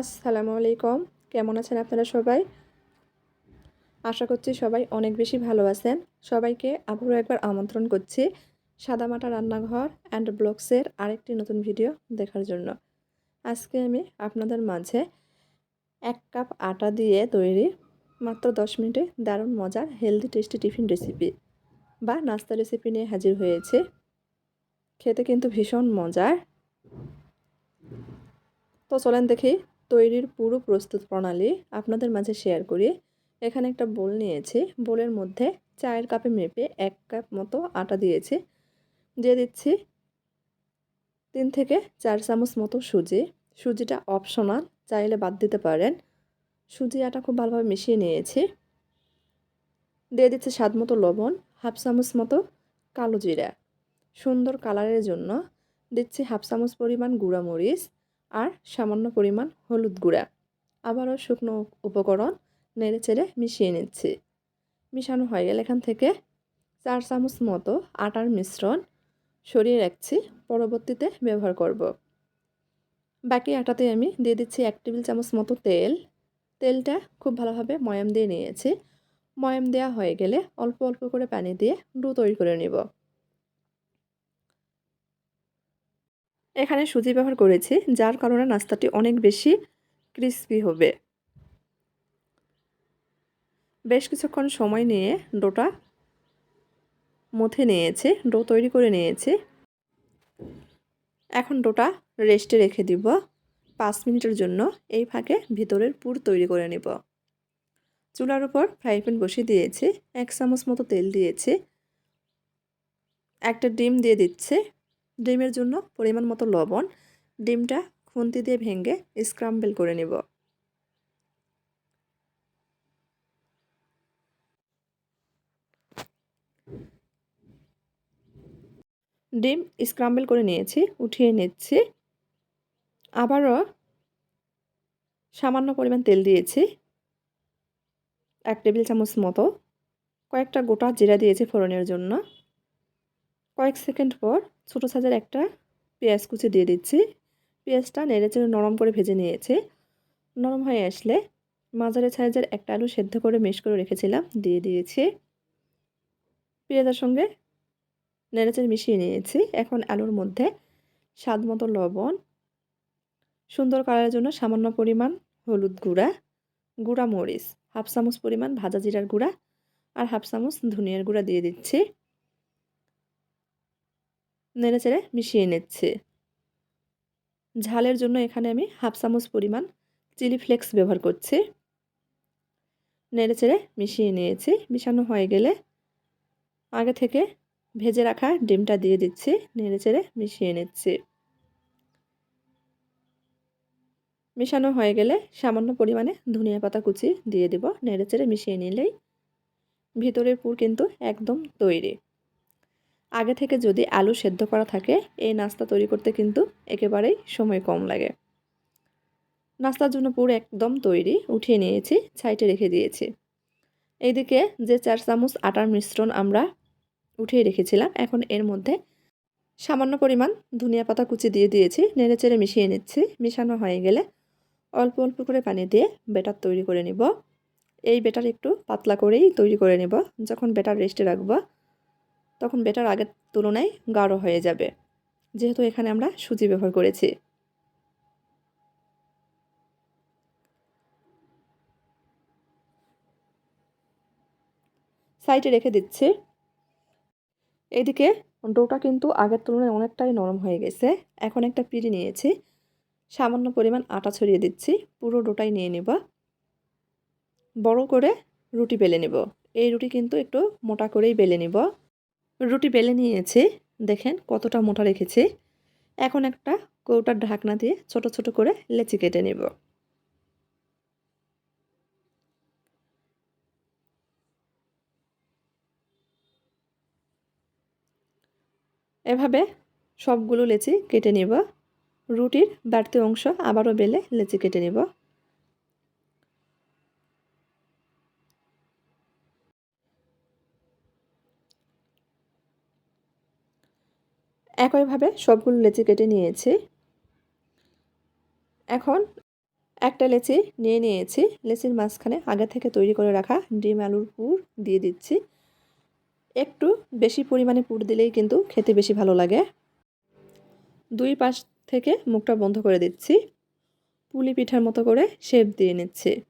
আসসালামু আলাইকুম। কেমন আছেন আপনারা সবাই? আশা করছি সবাই অনেক বেশি ভালো আছেন। সবাইকে আবারও একবার আমন্ত্রণ করছি সাদামাটা রান্নাঘর অ্যান্ড ব্লগসের আরেকটি নতুন ভিডিও দেখার জন্য। আজকে আমি আপনাদের মাঝে এক কাপ আটা দিয়ে তৈরি মাত্র দশ মিনিটে দারুণ মজার হেলদি টেস্টি টিফিন রেসিপি বা নাস্তা রেসিপি নিয়ে হাজির হয়েছে। খেতে কিন্তু ভীষণ মজার। তো চলেন দেখি তৈরির পুরো প্রস্তুত প্রণালী আপনাদের মাঝে শেয়ার করি। এখানে একটা বোল নিয়েছি। বোলের মধ্যে চায়ের কাপে মেপে এক কাপ মতো আটা দিয়েছি। দিয়ে দিচ্ছি তিন থেকে চার চামচ মতো সুজি। সুজিটা অপশনাল, চাইলে বাদ দিতে পারেন। সুজি আটা খুব ভালোভাবে মিশিয়ে নিয়েছি। দিয়ে দিচ্ছি স্বাদ মতো লবণ, হাফ চামচ মতো কালো জিরা। সুন্দর কালারের জন্য দিচ্ছি হাফ চামচ পরিমাণ গুঁড়া মরিচ আর সামান্য পরিমাণ হলুদ গুঁড়া। আবারও শুকনো উপকরণ নেড়ে চেড়ে মিশিয়ে নিচ্ছি। মিশানো হয়ে গেলে এখান থেকে চার চামচ মতো আটার মিশ্রণ সরিয়ে রাখছি, পরবর্তীতে ব্যবহার করব। বাকি আটাতে আমি দিয়ে দিচ্ছি এক টেবিল চামচ মতো তেল। তেলটা খুব ভালোভাবে ময়াম দিয়ে নিয়েছি। ময়াম দেওয়া হয়ে গেলে অল্প অল্প করে পানি দিয়ে ডু তৈরি করে নেব। এখানে সুজি ব্যবহার করেছি, যার কারণে নাস্তাটি অনেক বেশি ক্রিস্পি হবে। বেশ কিছুক্ষণ সময় নিয়ে ডোটা মথে নিয়েছে, ডো তৈরি করে নিয়েছে। এখন ডোটা রেস্টে রেখে দিব, পাঁচ মিনিটের জন্য এই ফাঁকে ভিতরের পুর তৈরি করে নেব। চুলার উপর ফ্রাই প্যান বসিয়ে দিয়েছি, এক চামচ মতো তেল দিয়েছি, একটা ডিম দিয়ে দিচ্ছে ডিমের জন্য পরিমাণ মতো লবণ, ডিমটা খুন্তি দিয়ে ভেঙে স্ক্রাম্বেল করে নেব। ডিম স্ক্রাম্বেল করে নিয়েছি, উঠিয়ে নিচ্ছি। আবারও সামান্য পরিমাণ তেল দিয়েছি, এক টেবিল চামচ মতো। কয়েকটা গোটা জিরা দিয়েছি ফোড়নের জন্য। কয়েক সেকেন্ড পর ছোটো সাইজের একটা পেঁয়াজ কুচি দিয়ে দিচ্ছি। পেঁয়াজটা নেড়ে চেড়ে নরম করে ভেজে নিয়েছি। নরম হয়ে আসলে মাঝারি সাইজের একটা আলু সেদ্ধ করে মিশ করে রেখেছিলাম, দিয়ে দিয়েছি। পেঁয়াজের সঙ্গে নেড়েচেড়ে মিশিয়ে নিয়েছি। এখন আলুর মধ্যে স্বাদ মতো লবণ, সুন্দর কালারের জন্য সামান্য পরিমাণ হলুদ গুঁড়া গুঁড়া মরিচ, হাফ চামচ পরিমাণ ভাজা জিরার গুঁড়া আর হাফ চামচ ধনিয়ার গুঁড়া দিয়ে দিচ্ছি। নেড়ে চেড়ে মিশিয়ে নিচ্ছে। ঝালের জন্য এখানে আমি হাফ চামচ পরিমাণ চিলি ফ্লেক্স ব্যবহার করছি। নেড়ে চেড়ে মিশিয়ে নিয়েছি। মিশানো হয়ে গেলে আগে থেকে ভেজে রাখা ডিমটা দিয়ে দিচ্ছি। নেড়ে চেড়ে মিশিয়ে নিচ্ছি। মেশানো হয়ে গেলে সামান্য পরিমাণে ধনিয়া পাতা কুচি দিয়ে দেব। নেড়ে চেড়ে মিশিয়ে নিলেই ভিতরের পুর কিন্তু একদম তৈরি। আগে থেকে যদি আলু সেদ্ধ করা থাকে, এই নাস্তা তৈরি করতে কিন্তু একেবারেই সময় কম লাগে। নাস্তার জন্য পুরো একদম তৈরি, উঠিয়ে নিয়েছি ছাইটে রেখে দিয়েছি। এইদিকে যে চার চামচ আটার মিশ্রণ আমরা উঠিয়ে রেখেছিলাম, এখন এর মধ্যে সামান্য পরিমাণ ধনিয়া পাতা কুচি দিয়ে দিয়েছি নেড়ে চেড়ে মিশিয়ে নিচ্ছি। মিশানো হয়ে গেলে অল্প অল্প করে পানি দিয়ে বেটার তৈরি করে নিব। এই বেটার একটু পাতলা করেই তৈরি করে নেব। যখন বেটার রেস্টে রাখব তখন বেটার আগের তুলনায় গাঢ় হয়ে যাবে। যেহেতু এখানে আমরা সুজি ব্যবহার করেছি। সাইডে রেখে দিচ্ছি। এদিকে ডোটা কিন্তু আগের তুলনায় অনেকটাই নরম হয়ে গেছে। এখন একটা পিড়ি নিয়েছি। সামান্য পরিমাণ আটা ছড়িয়ে দিচ্ছি। পুরো ডোটাই নিয়ে নেব। বড় করে রুটি বেলে নেব। এই রুটি কিন্তু একটু মোটা করেই বেলে নেব। রুটি বেলে নিয়েছে, দেখেন কতটা মোটা রেখেছি। এখন একটা কৌটার ঢাকনা দিয়ে ছোট ছোট করে লেচি কেটে নেব। এভাবে সবগুলো লেচি কেটে নেব। রুটির বাড়তি অংশ আবারও বেলে লেচি কেটে নেব। একইভাবে সবগুলো লেচি কেটে নিয়েছি। এখন একটা লেচি নিয়ে নিয়েছি। লেচির মাঝখানে আগে থেকে তৈরি করে রাখা ডিম আলুর পুর দিয়ে দিচ্ছি। একটু বেশি পরিমাণে পুর দিলেই কিন্তু খেতে বেশি ভালো লাগে। দুই পাশ থেকে মুখটা বন্ধ করে দিচ্ছি। পুলি পিঠার মতো করে শেপ দিয়ে নিচ্ছি।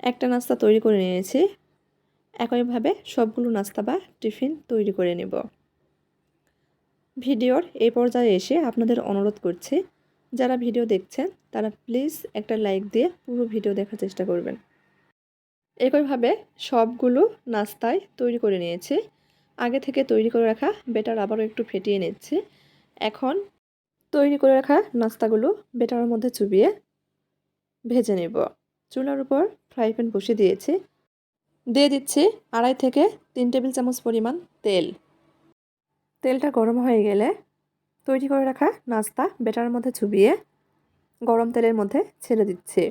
একটা নাস্তা তৈরি করে নিয়েছি। একইভাবে সবগুলো নাস্তা বা টিফিন তৈরি করে নেব। ভিডিওর এই পর্যায়ে এসে আপনাদের অনুরোধ করছি, যারা ভিডিও দেখছেন, তারা প্লিজ একটা লাইক দিয়ে পুরো ভিডিও দেখার চেষ্টা করবেন। একইভাবে সবগুলো নাস্তায় তৈরি করে নিয়েছি। আগে থেকে তৈরি করে রাখা বেটার আবারও একটু ফেটিয়ে নিচ্ছি। এখন তৈরি করে রাখা নাস্তাগুলো বেটারের মধ্যে চুবিয়ে ভেজে নেব। চুলার উপর ফ্রাই প্যান বসিয়ে দিয়েছি। দিয়ে দিচ্ছি আড়াই থেকে তিন টেবিল চামচ পরিমাণ তেল। তেলটা গরম হয়ে গেলে তৈরি করে রাখা নাস্তা বেটার মধ্যে চুবিয়ে গরম তেলের মধ্যে ছেড়ে দিচ্ছি।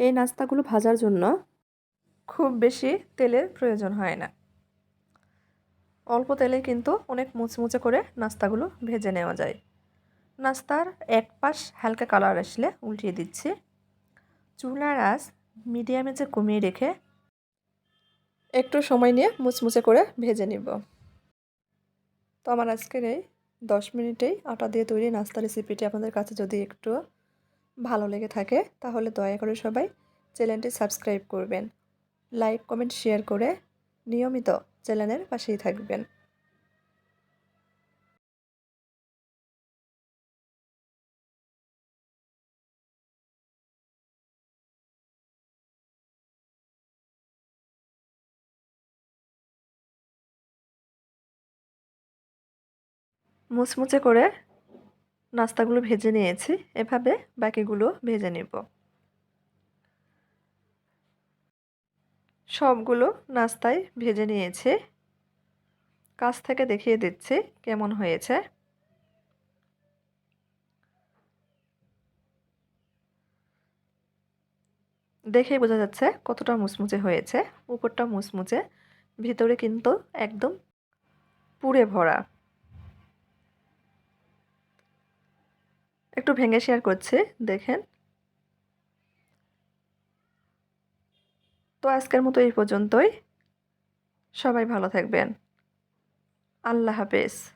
এই নাস্তাগুলো ভাজার জন্য খুব বেশি তেলের প্রয়োজন হয় না। অল্প তেলে কিন্তু অনেক মুচমুচে করে নাস্তাগুলো ভেজে নেওয়া যায়। নাস্তার এক পাশ হালকা কালার আসলে উল্টিয়ে দিচ্ছি। চুলার আঁচ মিডিয়ামে যে কমিয়ে রেখে একটু সময় নিয়ে মুচমুচে করে ভেজে নিব। তো আমার আজকের এই দশ মিনিটেই আটা দিয়ে তৈরি নাস্তা রেসিপিটি আপনাদের কাছে যদি একটু ভালো লেগে থাকে, তাহলে দয়া করে সবাই চ্যানেলটি সাবস্ক্রাইব করবেন। লাইক কমেন্ট শেয়ার করে নিয়মিত চ্যানেলের পাশেই থাকবেন। মুচমুচে করে নাস্তাগুলো ভেজে নিয়েছি। এভাবে বাকিগুলো ভেজে নেব। সবগুলো নাস্তায় ভেজে নিয়েছি। কাছ থেকে দেখিয়ে দিচ্ছি কেমন হয়েছে। দেখেই বোঝা যাচ্ছে কতটা মুচমুচে হয়েছে। উপরটা মুচমুচে, ভিতরে কিন্তু একদম পুড়ে ভরা। একটু ভেঙে শেয়ার করছি, দেখেন। তো আজকের মতো এই পর্যন্তই। সবাই ভালো থাকবেন। আল্লাহ হাফেজ।